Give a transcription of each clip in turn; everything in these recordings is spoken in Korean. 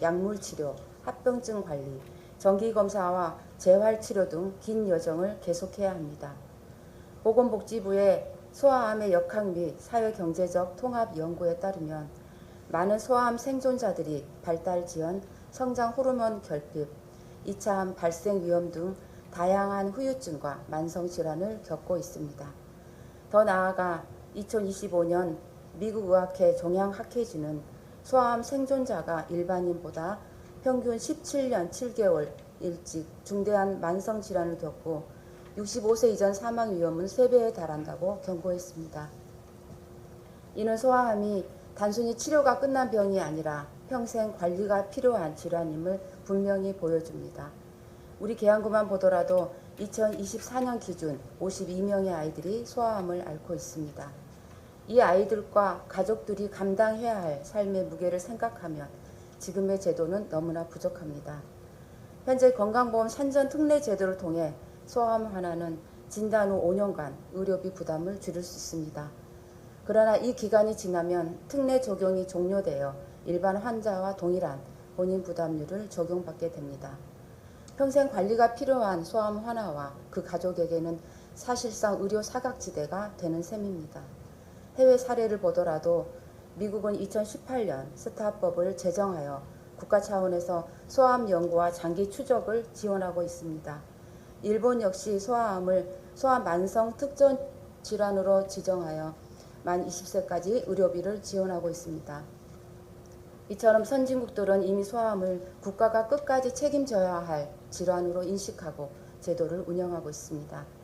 약물 치료, 합병증 관리, 정기 검사와 재활 치료 등 긴 여정을 계속해야 합니다. 보건복지부의 소아암의 역학 및 사회경제적 통합 연구에 따르면 많은 소아암 생존자들이 발달 지연, 성장 호르몬 결핍, 2차암 발생 위험 등 다양한 후유증과 만성 질환을 겪고 있습니다. 더 나아가 2025년 미국 의학회 종양학회지는 소아암 생존자가 일반인보다 평균 17년 7개월 일찍 중대한 만성 질환을 겪고 65세 이전 사망 위험은 3배에 달한다고 경고했습니다. 이는 소아암이 단순히 치료가 끝난 병이 아니라 평생 관리가 필요한 질환임을 분명히 보여줍니다. 우리 계양구만 보더라도 2024년 기준 52명의 아이들이 소아암을 앓고 있습니다. 이 아이들과 가족들이 감당해야 할 삶의 무게를 생각하면 지금의 제도는 너무나 부족합니다. 현재 건강보험 산전 특례 제도를 통해 소아암 환자는 진단 후 5년간 의료비 부담을 줄일 수 있습니다. 그러나 이 기간이 지나면 특례 적용이 종료되어 일반 환자와 동일한 본인 부담률을 적용받게 됩니다. 평생 관리가 필요한 소아암 환자와 그 가족에게는 사실상 의료 사각지대가 되는 셈입니다. 해외 사례를 보더라도 미국은 2018년 스타법을 제정하여 국가 차원에서 소아암 연구와 장기 추적을 지원하고 있습니다. 일본 역시 소아암을 소아 만성 특전 질환으로 지정하여 만 20세까지 의료비를 지원하고 있습니다. 이처럼 선진국들은 이미 소아암을 국가가 끝까지 책임져야 할 질환으로 인식하고 제도를 운영하고 있습니다.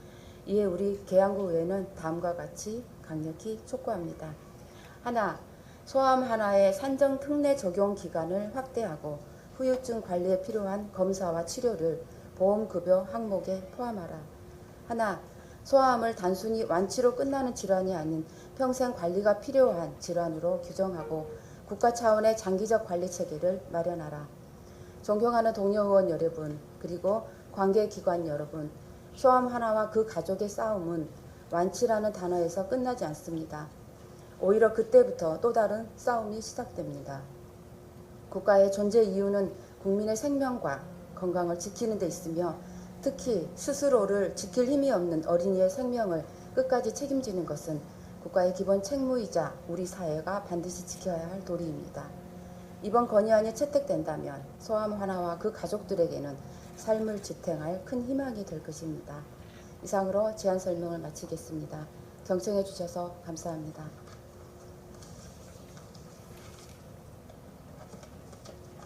이에 우리 계양구의회는 다음과 같이 강력히 촉구합니다. 하나, 소아암 하나의 산정 특례 적용 기간을 확대하고 후유증 관리에 필요한 검사와 치료를 보험급여 항목에 포함하라. 하나, 소아암을 단순히 완치로 끝나는 질환이 아닌 평생 관리가 필요한 질환으로 규정하고 국가 차원의 장기적 관리 체계를 마련하라. 존경하는 동료 의원 여러분, 그리고 관계기관 여러분, 소아암 하나와 그 가족의 싸움은 완치라는 단어에서 끝나지 않습니다. 오히려 그때부터 또 다른 싸움이 시작됩니다. 국가의 존재 이유는 국민의 생명과 건강을 지키는 데 있으며 특히 스스로를 지킬 힘이 없는 어린이의 생명을 끝까지 책임지는 것은 국가의 기본 책무이자 우리 사회가 반드시 지켜야 할 도리입니다. 이번 건의안이 채택된다면 소아암 하나와 그 가족들에게는 삶을 지탱할 큰 희망이 될 것입니다. 이상으로 제안 설명을 마치겠습니다. 경청해 주셔서 감사합니다.